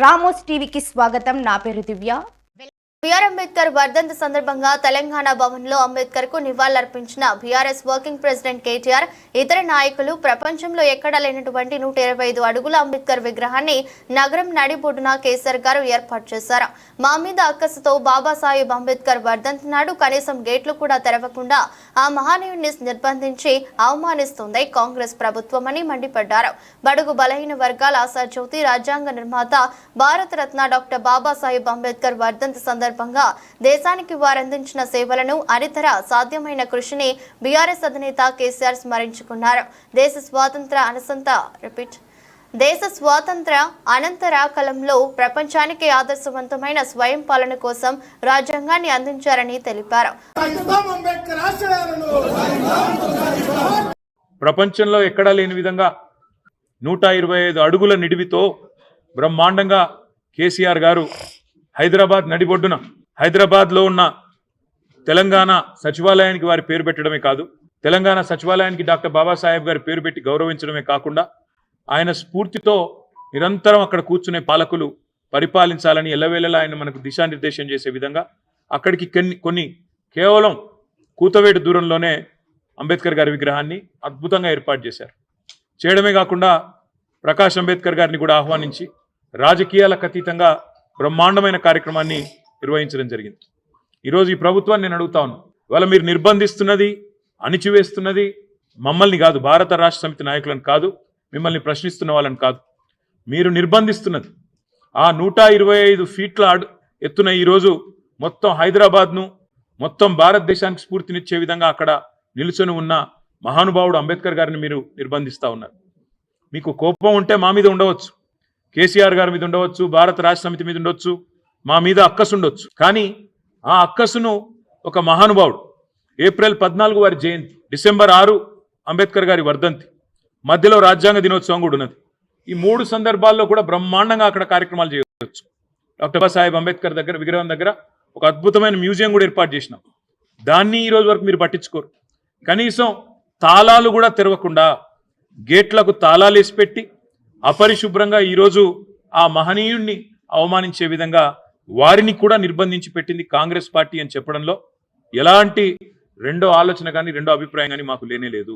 Ramos టీవీకి స్వాగతం. నా పేరు దివ్య. బిఆర్ అంబేద్కర్ వర్ధంతి సందర్భంగా తెలంగాణ భవన్లో అంబేద్కర్కు నివాళులర్పించిన బీఆర్ఎస్ వర్కింగ్ ప్రెసిడెంట్ కేటీఆర్ ఇతర నాయకులు ప్రపంచంలో ఎక్కడా లేనటువంటి నూట ఇరవై ఐదు అడుగుల అంబేద్కర్ విగ్రహాన్ని నగరం నడిబొడ్డున కేసీఆర్ గారు ఏర్పాటు చేశారు. మా మీద అక్కసుతో బాబాసాహెబ్ అంబేద్కర్ వర్ధంతి నాడు కనీసం గేట్లు కూడా తెరవకుండా ఆ మహానీయుడిని నిర్బంధించి అవమానిస్తుంది కాంగ్రెస్ ప్రభుత్వమని మండిపడ్డారు. బడుగు బలహీన వర్గాల ఆశాజ్యోతి రాజ్యాంగ నిర్మాత భారతరత్న డాక్టర్ బాబాసాహెబ్ అంబేద్కర్ వర్ధంతి సందర్భంగా దేశానికి వారందించిన సేవలను అనితర సాధ్యమైన కృషిని బీఆర్ఎస్ అధినేత కేసీఆర్ స్మరించుకున్నారు. దేశ స్వాతంత్ర అనసంత రిపీట్ దేశ స్వాతంత్ర అనంతర కాలంలో ప్రపంచానికి ఆదర్శవంతమైన స్వయం పాలన కోసం రాజ్యాంగాన్ని అందించారని తెలిపారు. ప్రపంచంలో ఎక్కడా లేని విధంగా నూట ఇరవై ఐదు అడుగుల నిడివితో బ్రహ్మాండంగా కేసీఆర్ గారు హైదరాబాద్ నడిబొడ్డున హైదరాబాద్లో ఉన్న తెలంగాణ సచివాలయానికి వారి పేరు పెట్టడమే కాదు తెలంగాణ సచివాలయానికి డాక్టర్ బాబాసాహెబ్ గారి పేరు పెట్టి గౌరవించడమే కాకుండా ఆయన స్ఫూర్తితో నిరంతరం అక్కడ కూర్చునే పాలకులు పరిపాలించాలని ఎల్లవేళలా ఆయన మనకు దిశానిర్దేశం చేసే విధంగా అక్కడికి కొన్ని కొన్ని కేవలం కూతవేటు దూరంలోనే అంబేద్కర్ గారి విగ్రహాన్ని అద్భుతంగా ఏర్పాటు చేశారు. చేయడమే కాకుండా ప్రకాష్ అంబేద్కర్ గారిని కూడా ఆహ్వానించి రాజకీయాలకు అతీతంగా బ్రహ్మాండమైన కార్యక్రమాన్ని నిర్వహించడం జరిగింది. ఈరోజు ఈ ప్రభుత్వాన్ని నేను అడుగుతా ఉన్నాను ఇవాళ మీరు నిర్బంధిస్తున్నది అణిచివేస్తున్నది మమ్మల్ని కాదు భారత రాష్ట్ర సమితి నాయకులను కాదు మిమ్మల్ని ప్రశ్నిస్తున్న వాళ్ళని కాదు. మీరు నిర్బంధిస్తున్నది. ఆ నూట ఇరవై ఐదు ఫీట్ల అడు ఎత్తున ఈరోజు మొత్తం హైదరాబాద్ను మొత్తం భారతదేశానికి స్ఫూర్తినిచ్చే విధంగా అక్కడ నిలుచొని ఉన్న మహానుభావుడు అంబేద్కర్ గారిని మీరు నిర్బంధిస్తా ఉన్నారు. మీకు కోపం ఉంటే మా మీద ఉండవచ్చు. కేసీఆర్ గారి మీద ఉండవచ్చు భారత రాష్ట్ర సమితి మీద ఉండొచ్చు మా మీద అక్కసు ఉండొచ్చు. కానీ ఆ అక్కసును ఒక మహానుభావుడు ఏప్రిల్ పద్నాలుగు వారి జయంతి డిసెంబర్ ఆరు అంబేద్కర్ గారి వర్ధంతి మధ్యలో రాజ్యాంగ దినోత్సవం కూడా ఉన్నది. ఈ మూడు సందర్భాల్లో కూడా బ్రహ్మాండంగా అక్కడ కార్యక్రమాలు చేయవచ్చు. డాక్టర్ బాబాసాహెబ్ అంబేద్కర్ దగ్గర విగ్రహం దగ్గర ఒక అద్భుతమైన మ్యూజియం కూడా ఏర్పాటు చేసినాం. దాన్ని ఈ రోజు వరకు మీరు పట్టించుకోరు. కనీసం తాళాలు కూడా తెరవకుండా గేట్లకు తాళాలు వేసి పెట్టి అపరిశుభ్రంగా ఈరోజు ఆ మహనీయుణ్ణి అవమానించే విధంగా వారిని కూడా నిర్బంధించి పెట్టింది కాంగ్రెస్ పార్టీ అని చెప్పడంలో ఎలాంటి రెండో ఆలోచన కానీ రెండో అభిప్రాయం కానీ మాకు లేనే లేదు.